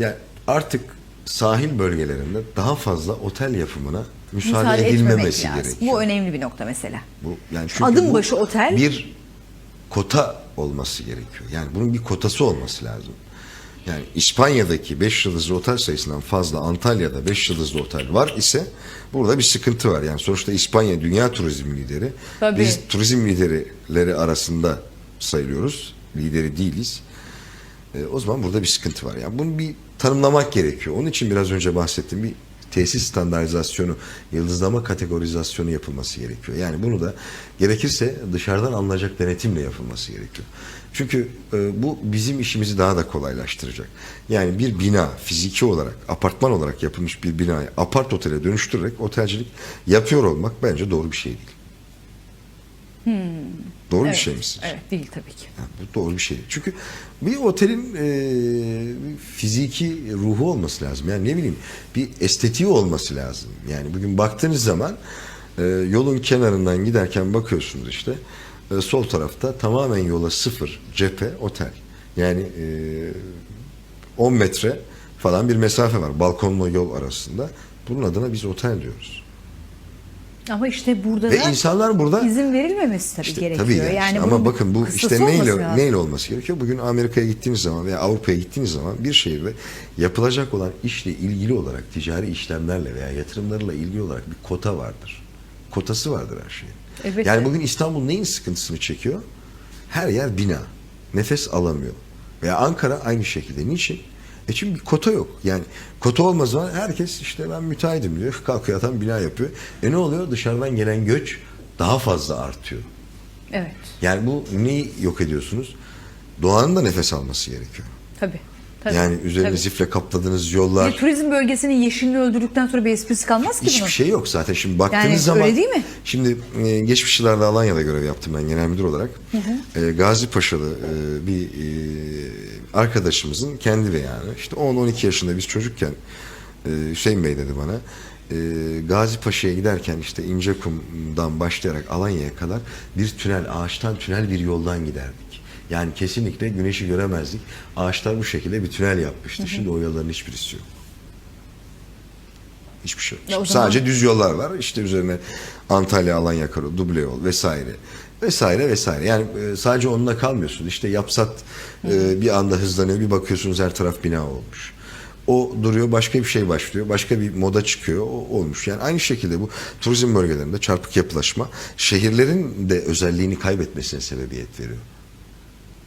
Yani artık sahil bölgelerinde daha fazla otel yapımına müsaade, Müsaade edilmemesi lazım. gerekiyor. Bu önemli bir nokta mesela. Bu yani çünkü Adım başı otel. bir kota olması gerekiyor. Yani bunun bir kotası olması lazım. Yani İspanya'daki 5 yıldızlı otel sayısından fazla Antalya'da 5 yıldızlı otel var ise burada bir sıkıntı var. Yani sonuçta İspanya dünya turizm lideri. Tabii. Biz turizm liderleri arasında sayılıyoruz. Lideri değiliz. E, o zaman burada bir sıkıntı var. Yani bunu bir tanımlamak gerekiyor. Onun için biraz önce bahsettiğim bir tesis standartizasyonu, yıldızlama kategorizasyonu yapılması gerekiyor. Yani bunu da gerekirse dışarıdan alınacak denetimle yapılması gerekiyor. Çünkü e, bu bizim işimizi daha da kolaylaştıracak. Yani bir bina fiziki olarak, apartman olarak yapılmış bir binayı apart otele dönüştürerek otelcilik yapıyor olmak bence doğru bir şey değil. Doğru bir şey mi sizce? Evet değil tabii ki. Yani bu doğru bir şey. Çünkü bir otelin e, fiziki ruhu olması lazım. Yani ne bileyim bir estetiği olması lazım. Yani bugün baktığınız zaman e, yolun kenarından giderken bakıyorsunuz işte e, sol tarafta tamamen yola sıfır cephe otel. Yani e, 10 metre falan bir mesafe var balkonla yol arasında. Bunun adına biz otel diyoruz. Ama işte burada Ve da insanlar burada izin verilmemesi tabii İşte gerekiyor. tabii yani, yani ama bakın bu işte neyle olması neyle olması gerekiyor? Bugün Amerika'ya gittiğiniz zaman veya Avrupa'ya gittiğiniz zaman bir şehirde yapılacak olan işle ilgili olarak ticari işlemlerle veya yatırımlarla ilgili olarak bir kota vardır. Kotası vardır her şeyin. Evet. Yani bugün İstanbul neyin sıkıntısını çekiyor? Her yer bina. Nefes alamıyor. Veya Ankara aynı şekilde. Niçin? E çünkü bir kota yok. Yani kota olmaz zaman herkes işte ben müteahhidim diyor. Kalkıyor adam bina yapıyor. E ne oluyor? Dışarıdan gelen göç daha fazla artıyor. Evet. Yani bu neyi yok ediyorsunuz? Doğanın da nefes alması gerekiyor. Tabii. Tabii yani üzerine tabii. zifle kapladığınız Bir yollar turizm bölgesinin yeşilini öldürdükten sonra bir esprisi kalmaz ki bunun. hiçbir şey yok zaten. Şimdi baktığınız Yani zaman öyle değil mi? Şimdi e, geçmiş yıllarda Alanya'da görev yaptım ben genel müdür olarak. E, Gazi Paşalı e, bir e, arkadaşımızın kendi beyanı. İşte 10-12 yaşında biz çocukken e, Hüseyin Bey dedi bana. E, Gazi Paşa'ya giderken işte İncekum'dan başlayarak Alanya'ya kadar bir tünel, ağaçtan tünel bir yoldan giderdik. Yani kesinlikle güneşi göremezdik. Ağaçlar bu şekilde bir tünel yapmıştı. Şimdi o yolların hiçbirisi yok. Hiçbir şey yok. Zaman- Sadece düz yollar var. İşte üzerine Antalya, Alanya karı, duble yol vesaire. Vesaire vesaire. Yani e, sadece onunla kalmıyorsun. İşte yapsat e, bir anda hızlanıyor. Bir bakıyorsunuz her taraf bina olmuş. O duruyor başka bir şey başlıyor. Başka bir moda çıkıyor. O olmuş. Yani aynı şekilde bu turizm bölgelerinde çarpık yapılaşma şehirlerin de özelliğini kaybetmesine sebebiyet veriyor.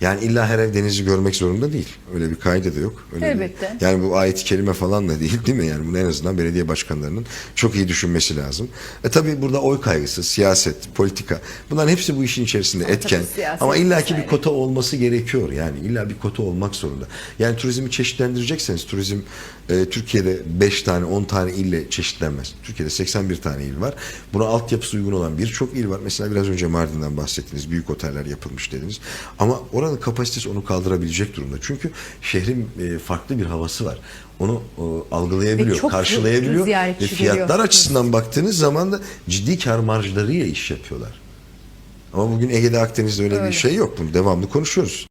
Yani illa her ev denizi görmek zorunda değil. Öyle bir kaide de yok. Öyle bir- Elbette. yani bu ayet kelime falan da değil değil mi? Yani bunu en azından belediye başkanlarının çok iyi düşünmesi lazım. E tabii burada oy kaygısı, siyaset, politika bunların hepsi bu işin içerisinde etken. siyaset Ama illaki bir kota olması gerekiyor. Yani illa bir kota olmak zorunda. Yani turizmi çeşitlendirecekseniz turizm e, Türkiye'de 5 tane 10 tane ille çeşitlenmez. Türkiye'de 81 tane il var. Buna altyapısı uygun olan birçok il var. Mesela biraz önce Mardin'den bahsettiniz. Büyük oteller yapılmış dediniz. Ama oranın kapasitesi onu kaldırabilecek durumda. Çünkü şehrin e, farklı bir havası var. Onu e, algılayabiliyor, Ve karşılayabiliyor. Ve fiyatlar geliyor. açısından baktığınız zaman da ciddi kar marjlarıyla iş yapıyorlar. Ama bugün Ege'de Akdeniz'de öyle, Öyle. bir şey yok. Bunu devamlı konuşuyoruz.